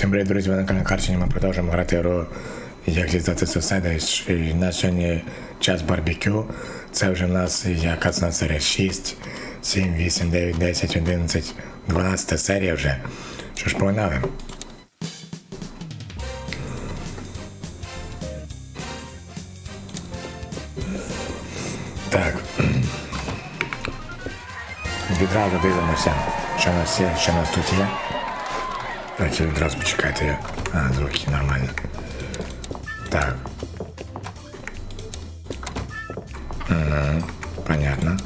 Всім привіт, друзі, ви на каналі Карчені. Ми продовжуємо грати гру як дізнати сусіда. І на сьогодні час барбекю. Це вже в нас яка на серія 6, 7, 8, 9, 10, 11, 12 серія вже. Що ж погнали? Так. Відразу дивимося, що у нас є, що у нас тут є. Давайте відразу почекайте. А, звуки нормально. Так. Угу, понятно.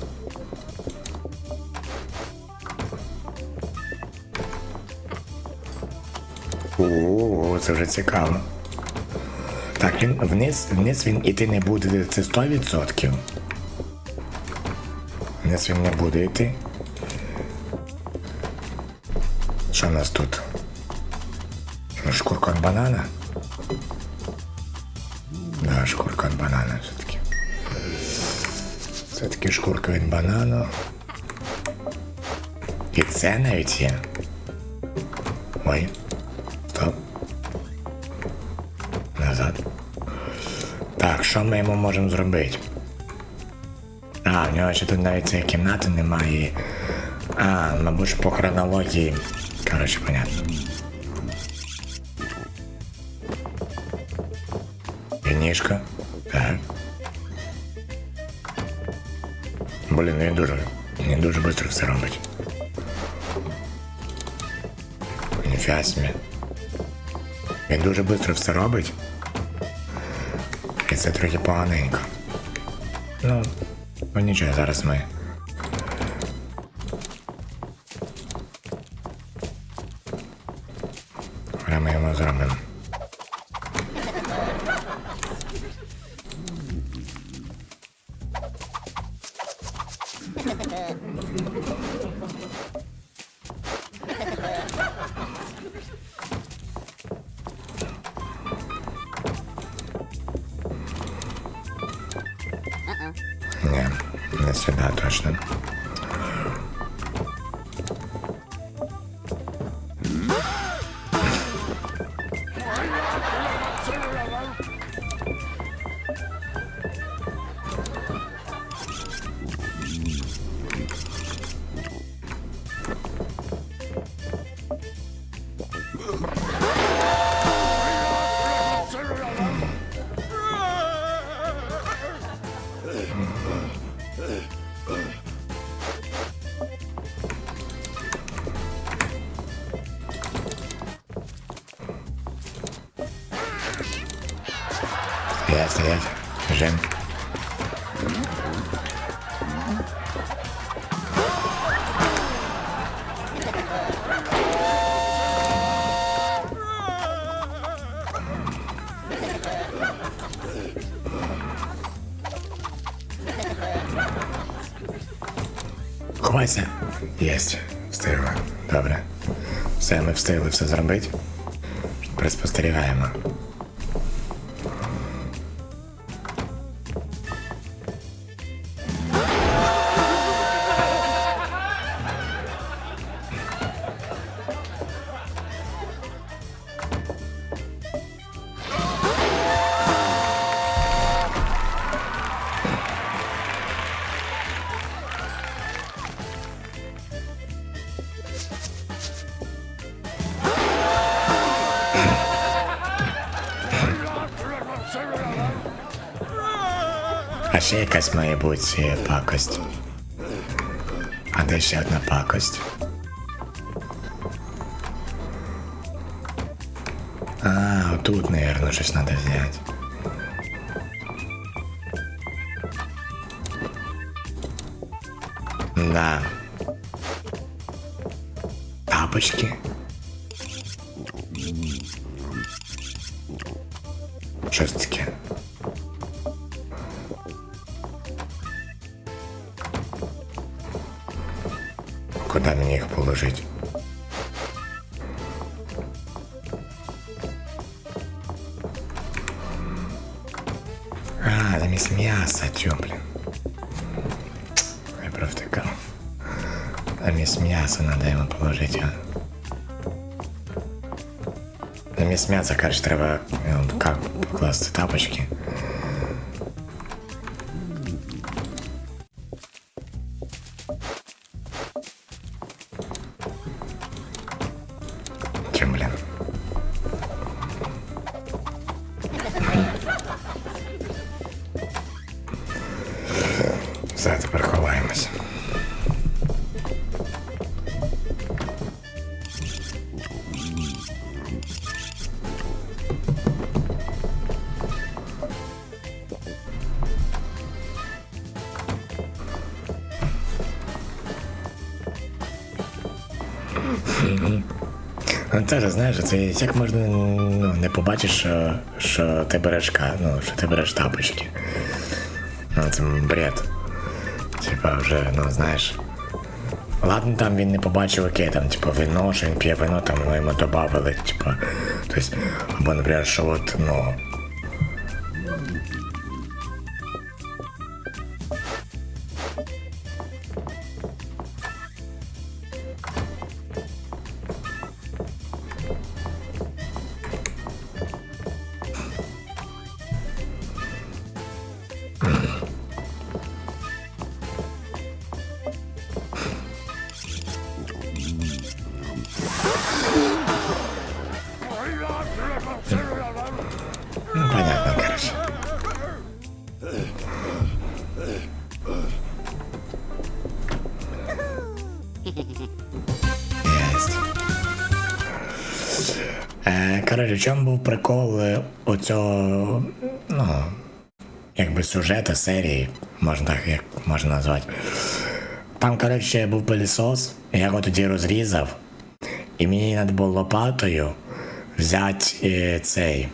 О, це вже цікаво. Так, він вниз, вниз він іти не буде, це 100%. Вниз він не буде йти. Що в нас тут? Шкурка від банана? Да, шкурка від банана все-таки. Все-таки шкурка від банану. І це навіть є. Ой. Стоп. Назад. Так, що ми йому можемо зробити? А, в нього ще тут навіть цієї кімнати немає. А, мабуть, по хронології. Коротше, понятно. Вінішка. Так. Блін, він дуже. Він дуже швидко все робить. Ніфіга собі. Він дуже швидко все робить. І це трохи поганенько. Ну, ну нічого, зараз ми. Ми йому зробимо. Не сюда Стоять, стоять. Ховайся. Єсть. Встигли. Добре. Все, ми встигли все зробити. Приспостерігаємо. А ще якась має бути пакость. А де ще одна пакость? А, отут, наверное, щось треба взяти. Да. Тапочки. Щось Куда мені їх положити? А, замість м'яса, тю, блін. Я провтикав. Замість м'яса надо йому положити, а. Замість м'яса, коротше, треба ну, как покласти тапочки. Все, тепер ховаємось. Ну, це ж знаєш, це як можна ну, не побачиш, що, що ти береш ну, що ти береш тапочки. Ну, це бред. Типа вже, ну знаєш. Ладно, там він не побачив, окей, там, типа, вино, що він п'є вино, там ну, йому добавили, типа, тобто, або, наприклад, що от, ну. Ну, коротше, в чому був прикол е, оцього, ну, якби сюжета серії, можна так, як можна назвати. Там, коротше, був пилісос, я його тоді розрізав, і мені треба було лопатою взяти е, цей.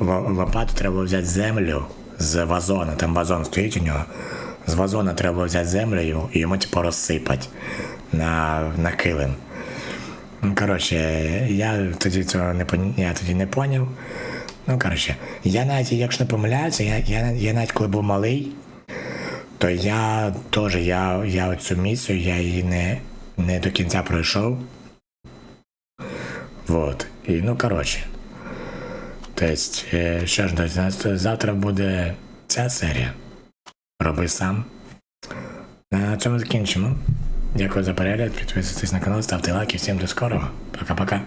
Лопату треба було взяти землю з вазона, там вазон стоїть у нього. З вазона треба було взяти землю і йому типу розсипати на, на килим. Ну, коротше, я тоді цього не я тоді не поняв. Ну, коротше, я навіть, якщо не помиляюся, я, я, я навіть коли був малий, то я теж я, я оцю місію, я її не, не до кінця пройшов. Вот. І ну, коротше. Тобто, е, що ж, нас завтра буде ця серія. Роби сам. На цьому закінчимо. Дякую за перегляд. Підписуйтесь на канал, ставте лайки. Всім до скорого. Пока-пока.